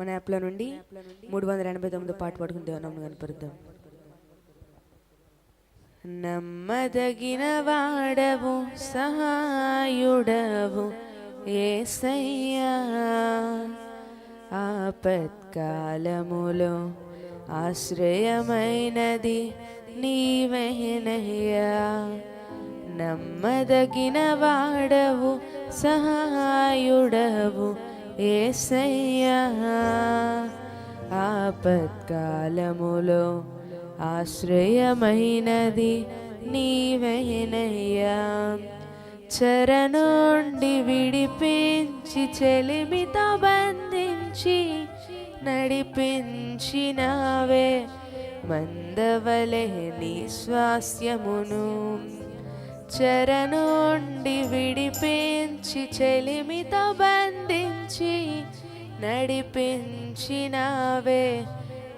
మన యాప్లో నుండి మూడు వందల ఎనభై తొమ్మిది పాట పడుకుని దేవనామను కనపరుద్దాం. నమ్మదగిన వాడవు సహాయుడవు ఏసయ్యా. ఆపత్కాలములో ఆశ్రయమైనది నీవేనయ్యా. నమ్మదగిన వాడవు సహాయుడవు ఏసయ్యా ఆపత్కాలములో ఆశ్రయమైనది నీవేనయ్యా. చెరనుండి విడిపించి చెలిమితో బంధించి నడిపించినావే మందవలే నీ స్వాస్యమును చరణోండి విడిపించి చెలిమితో బంధించి నడిపించినావే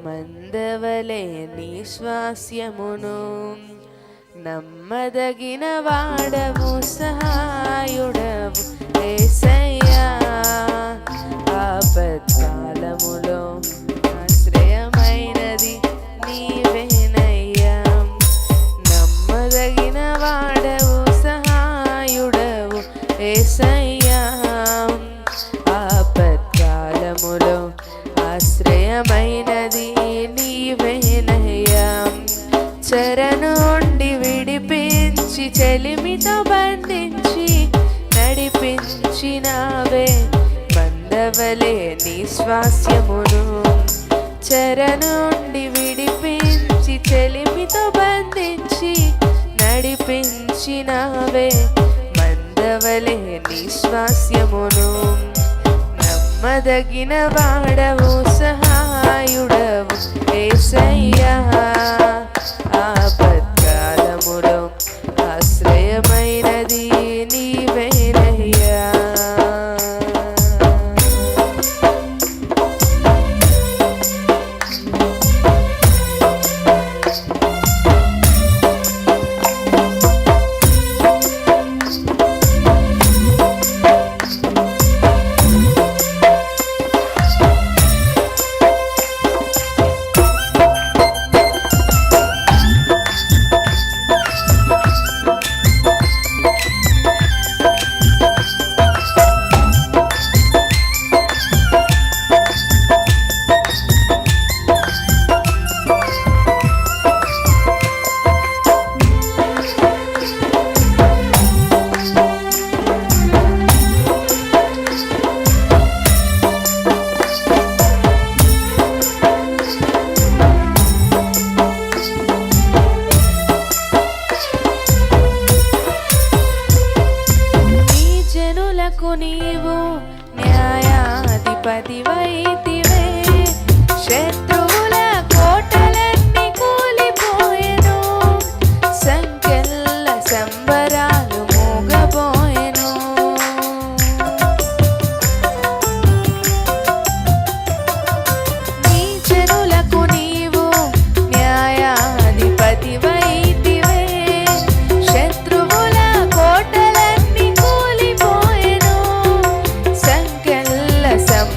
మందవలే నీ స్వాస్యమును. నమ్మదగిన వాడవు సహాయుడవు ఆశ్రయమైనది నీవేనయ్యా చరణుండి విడిపించి చెలిమితో బంధించి నడిపించినావే బంధవలే నీ స్వాస్యమును. చరణుండి విడిపి నమ్మదగిన వాడవు సహాయుడవు ఏసయ్యా ఆపత్కాలములో ఆశ్రయమైనది నీ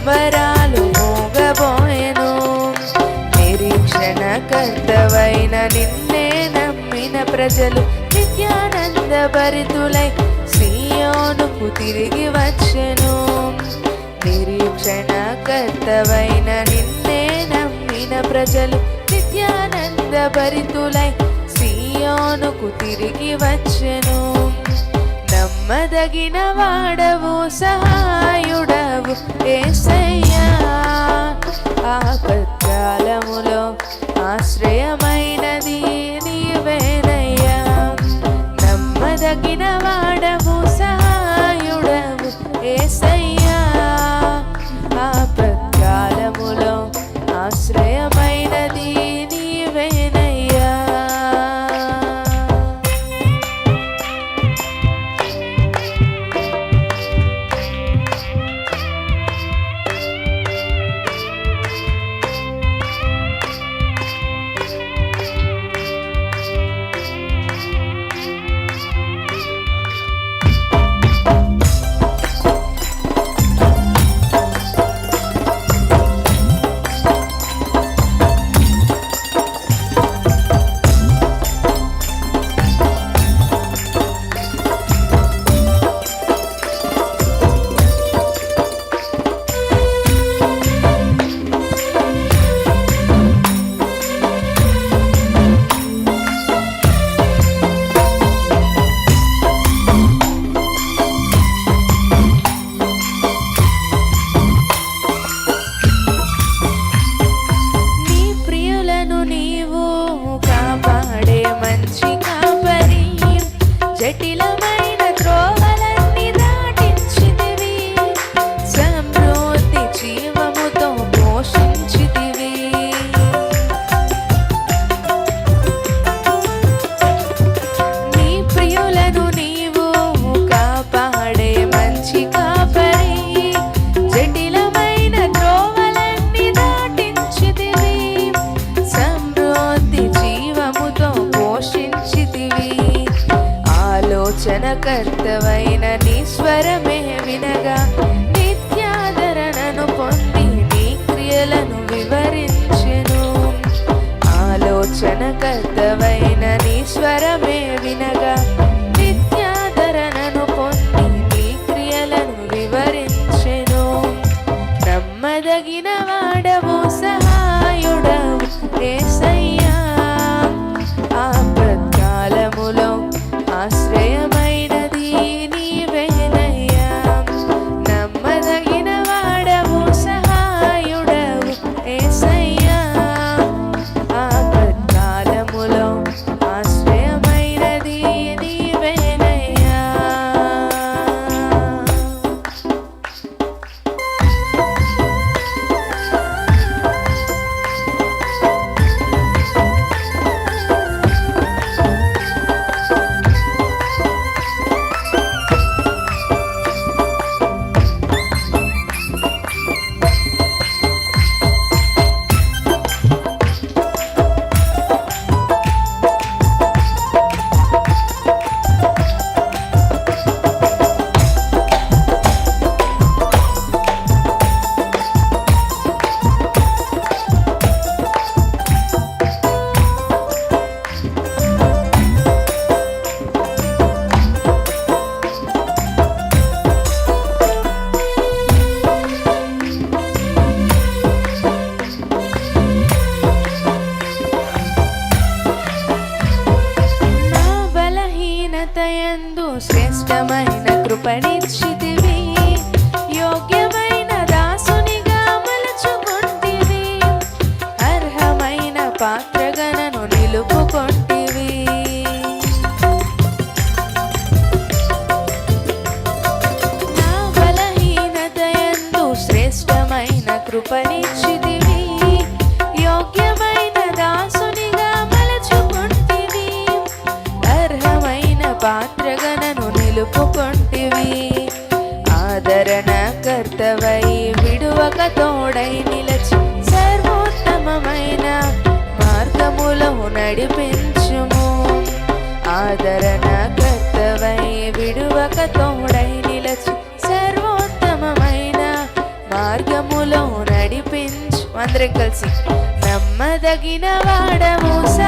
వరాలు సంబరాలు నిరీక్షణ కర్తవైన నిన్నే నమ్మిన ప్రజలు నిత్యానంద భరితులై సీయోనుకు తిరిగి వచ్చెను. నిరీక్షణ కర్తవైన నిన్నే నమ్మిన ప్రజలు నిత్యానంద భరితులై సీయోనుకు తిరిగి వచ్చెను. నమ్మదగిన వాడవు సహాయుడా. ఏసయ్యా ఆపత్కాలములో ఆశ్రయమైనది నీవే நிலவை ఆలోచనకర్తవైన నీ స్వరమే వినగా నిత్యాదరణను పొంది నీ క్రియలను వివరించెను. నమ్మదగిన వాడవు సహాయుడవు ఏసయ్యా. ఆపత్కాలములో ఆశ్రయం శ్రేష్టమైన కృపణిచ్చితివి యోగ్యమైన దాసునిగా మలచుకుంటివి. అర్హమైన పాత్రగణను నిలుపుకొంటివి. నా బలహీనతయందు శ్రేష్టమైన కృపణిచ్చితివి పాత్రగణను ఆదరణ కర్తవై విడువక తోడై నిలచి సర్వోత్తమమైన మార్గములో నడిపించుము. ఆదరణ కర్తవై విడువక తోడై నిలచి సర్వోత్తమమైన మార్గములో నడిపించు. అందరం కలిసి నమ్మదగిన వాడము.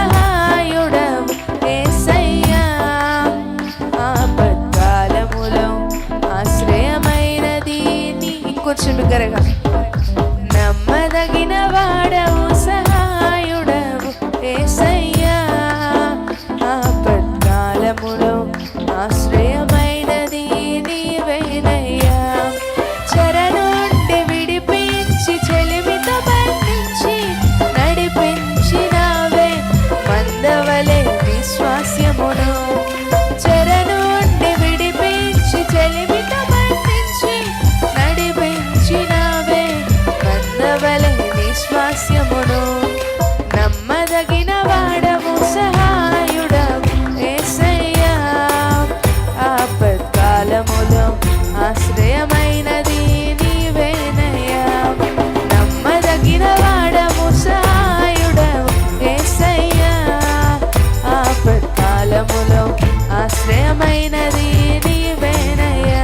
ఆశ్రయమైనది నీవేనయ్యా.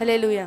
హల్లెలూయా.